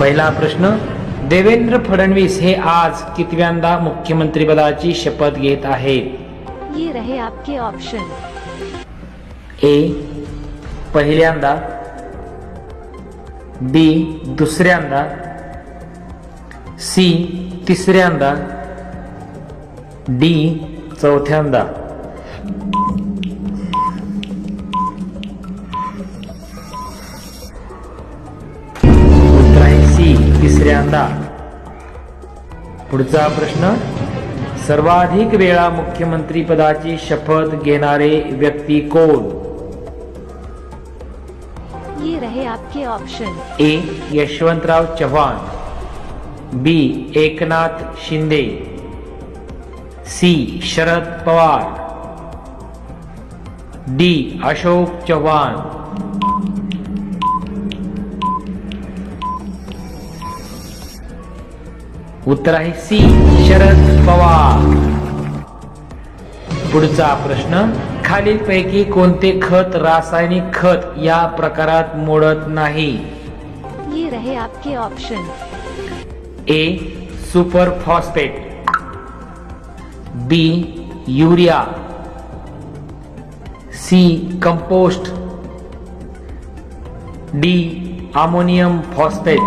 पहिला प्रश्न देवेंद्र फडणवीस हे आज कितव्यांदा मुख्यमंत्रीपदाची शपथ घेत आहेत? ये रहे आपके ऑप्शन ए पहिल्यांदा. बी दुसऱ्यांदा. सी तिसऱ्यांदा. डी चौथ्यांदा. तिसऱ्यांदा पुढचा प्रश्न सर्वाधिक वेळा मुख्यमंत्री पदाची शपथ घेणारे व्यक्ती कोण? ये रहे आपके option A Yashwantrao Chavan. B Eknath Shinde. C Sharad Pawar. D Ashok Chavan. उत्तर आहे सी शरद पवार. पुढचा प्रश्न खालीलपैकी कोणते खत रासायनिक खत या प्रकारात मोडत नाही? ये रहे आपके option A super phosphate. B urea. C compost. D ammonium phosphate.